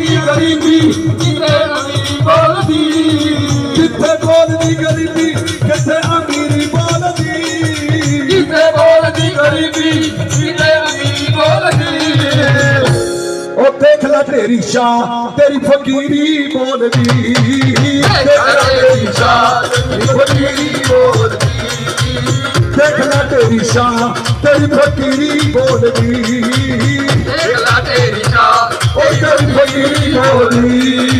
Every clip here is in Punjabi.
ਬੋਲਦੀ ਗਰੀਬੀ ਕਿਤੇ ਅਮੀਰੀ ਬੋਲਦੀ। ਜਿੱਥੇ ਬੋਲਦੀ ਗਰੀਬੀ ਕਿੱਥੇ ਅਮੀਰੀ ਬੋਲਦੀ। ਕਿਤੇ ਬੋਲਦੀ ਗਰੀਬੀ ਕਿਤੇ ਅਮੀਰੀ ਬੋਲਦੀ। ਉਹ ਦੇਖ ਲੈ ਤੇਰੀ ਸ਼ਾਨ ਤੇਰੀ ਫਕੀਰੀ ਬੋਲਦੀ। ਤੇਰੀ ਸ਼ਾਨ ਫਕੀਰੀ ਬੋਲਦੀ। ਦੇਖ ਲੈ ਤੇਰੀ ਸ਼ਾਨ ਤੇਰੀ ਫਕੀਰੀ ਬੋਲਦੀ। ਫਕੀਰੀ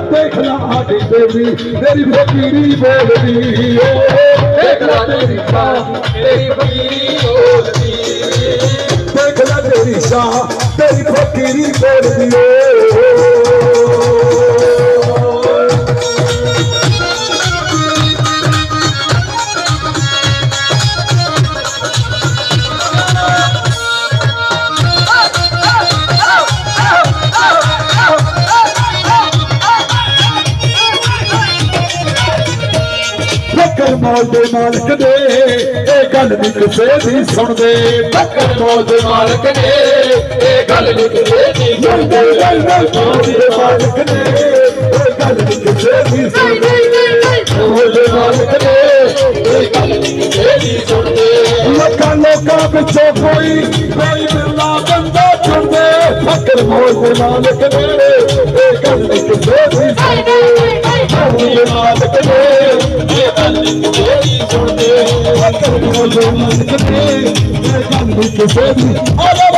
ਬੋਲਣ ਦੀ ਤੈਨੂੰ ਲੋੜ ਬੋਲਦੀ ਆ ਦੇਖ ਲਾ ਆਡੀ ਤੇਰੀ ਤੇਰੀ ਫਕੀਰੀ ਬੋਲਦੀ ਓ ਦੇਖ ਲਾ ਤੇਰੀ ਸ਼ਾਨ ਤੇਰੀ ਫਕੀਰੀ ਬੋਲਦੀ ਦੇਖ ਲੈ ਤੇਰੀ ਸ਼ਾਹ, ਤੇਰੀ ਫਕੀਰੀ ਬੋਲਦੀ ਓ ਫਕਰ ਮੌਲ ਦੇ ਮਾਲਕ ਦੇ ਇਹ ਗੱਲ ਨਹੀਂ ਕਿਸੇ ਦੀ ਸੁਣਦੇ। ਫਕਰ ਮੋਲ ਦੇ ਮਾਲਕ ਨੇ, ਇਹ ਗੱਲ ਲਿਖਦੇ ਨਹੀਂ ਸੁਣਦੇ। ਗੱਲ ਮੌਲ ਦੇ ਮਾਲਕ ਨੇ, ਇਹ ਗੱਲ ਨਹੀਂ ਕਿਸੇ ਦੀ ਸੁਣਦੇ। ਮੌਲ ਦੇ ਮਾਲਕ ਨੇ, ਇਹ ਗੱਲ ਲਿਖਦੇ ਨਹੀਂ ਸੁਣਦੇ। ਲੋਕਾਂ ਲੋਕਾਂ ਵਿੱਚੋਂ ਕੋਈ ਕੋਈ ਬਿਰਲਾ ਬੰਦਾ ਚੁਣਦੇ ਫਕਰ ਮੌਲ ਦੇ ਮਾਲਕ ਨੇ ਲਿਖਦੇ ਨਹੀਂ ਸੁਣਦੇ ਫਕਰ ਮੌਲ ਦੇ ਮਾਲਕ ਨੇ ਇਹ ਗੱਲ ਨਹੀਂ ਕਿਸੇ ਦੀ ਆ ਜਾ